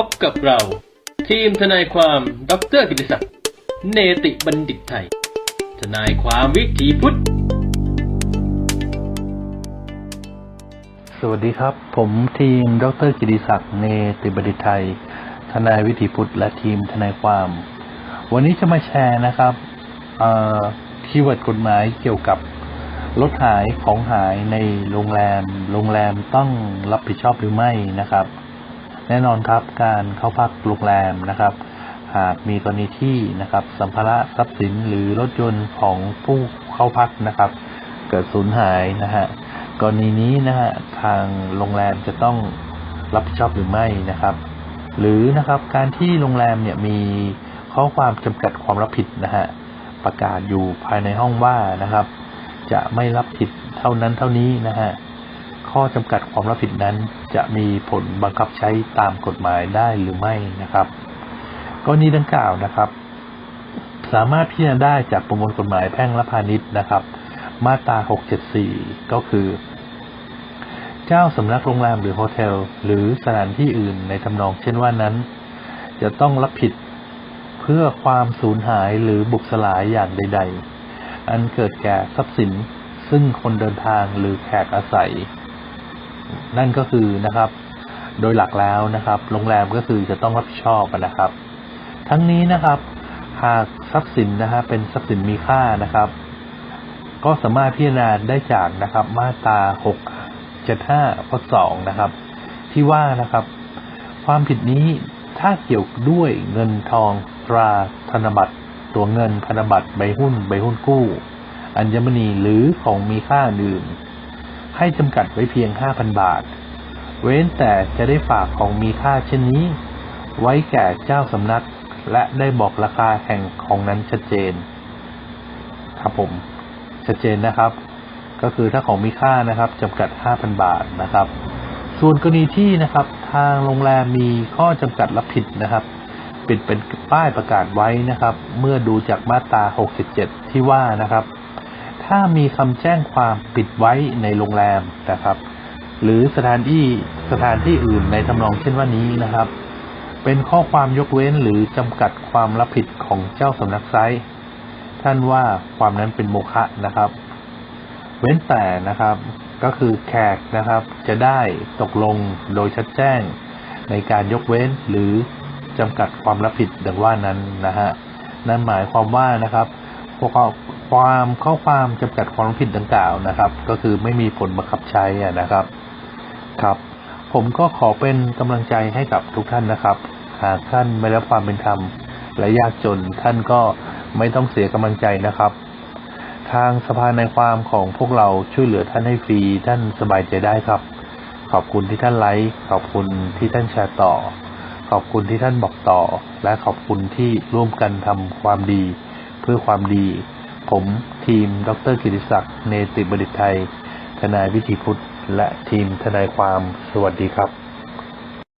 พบกับเรา ทีมทนายความดรกิติศักดิ์เนติบัณฑิตไทย ทนายความวิถีพุทธ สวัสดีครับ ผมทีมดรกิติศักดิ์เนติบดิตไทย ทนายวิถีพุทธและทีมทนายความ วันนี้จะมาแชร์นะครับคีย์เวิร์ดกฎหมายเกี่ยวกับรถหายของหายในโรงแรม โรงแรมต้องรับผิดชอบหรือไม่นะครับ แน่นอนครับการเข้าพักโรงแรมนะครับ หากมีกรณีที่นะครับสัมภาระทรัพย์สินหรือรถยนต์ของผู้เข้าพักนะครับ เกิดสูญหายนะฮะกรณีนี้นะฮะทางโรงแรมจะต้องรับผิดชอบหรือไม่นะครับ หรือนะครับการที่โรงแรมเนี่ยมีข้อความจำกัดความรับผิดนะฮะประกาศอยู่ภายในห้องว่านะครับ จะไม่รับผิดเท่านั้นเท่านี้นะฮะ ข้อจำกัดความรับผิดนั้น จะมีผลบังคับใช้ตามกฎหมายได้หรือไม่นะครับกรณีดังกล่าวนะครับ สามารถพิจารณาได้จากประมวลกฎหมายแพ่งและพาณิชย์นะครับ มาตรา 674 ก็คือ เจ้าสำนักโรงแรมหรือโฮเทล หรือสถานที่อื่นในทำนองเช่นว่านั้น จะต้องรับผิดเพื่อความสูญหายหรือบุกสลายอย่างใด ๆ อันเกิดแก่ทรัพย์สินซึ่งคนเดินทางหรือแขกอาศัย นั่นก็คือนะครับ โดยหลักแล้วนะครับ โรงแรมก็คือจะต้องรับผิดชอบนะครับ ทั้งนี้นะครับ หากทรัพย์สินนะฮะเป็นทรัพย์สินมีค่านะครับ ก็สามารถพิจารณาได้จากนะครับ มาตรา675ข้อ2นะครับ ที่ว่านะครับ ความผิดนี้ถ้าเกี่ยวด้วยเงินทองตราธนบัตร ตัวเงินพันธบัตรใบหุ้น ใบหุ้นกู้ อัญมณีหรือของมีค่าอื่น ให้จำกัดไว้เพียง 5,000 บาท เว้นแต่จะได้ฝากของมีค่าเช่นนี้ ไว้แก่เจ้าสำนัก และได้บอกราคาแห่งของนั้นชัดเจน ครับผม ชัดเจนนะครับ ก็คือถ้าของมีค่านะครับจำกัด 5,000 บาทนะครับ ส่วนกรณีที่นะครับทางโรงแรมมีข้อจำกัดรับผิดนะครับปิดเป็นป้ายประกาศไว้นะครับ เมื่อดูจากมาตรา 67 ที่ว่านะครับ ถ้ามีคำแจ้งความปิดไว้ในโรงแรมนะครับ หรือสถานที่สถานที่อื่นในทำนองเช่นว่านี้นะครับ เป็นข้อความยกเว้นหรือจำกัดความรับผิดของเจ้าสำนักไซต์ท่านว่าความนั้นเป็นโมฆะนะครับ เว้นแต่นะครับก็คือแขกนะครับ จะได้ตกลงโดยชัดแจ้งในการยกเว้นหรือจำกัดความรับผิดดังว่านั้นนะฮะนั่นหมายความว่านะครับพวก ความข้อความจำกัดความผิดดังกล่าวนะครับ ก็คือไม่มีผลบังคับใช้นะครับครับ ผมก็ขอเป็นกำลังใจให้กับทุกท่านนะครับ หากท่านไม่รับความเป็นธรรมและยากจนท่านก็ไม่ต้องเสียกำลังใจนะครับ ทางสภาในความของพวกเราช่วยเหลือท่านให้ฟรีท่านสบายใจได้ครับ ขอบคุณที่ท่านไลค์ขอบคุณที่ท่านแชร์ต่อ ขอบคุณที่ท่านบอกต่อ และขอบคุณที่ร่วมกันทำความดี เพื่อความดี ผมทีม ดรกิติศักดิ์เนติบดิตไทย ทนายวิธีพุทธ และทีมทนายความ สวัสดีครับ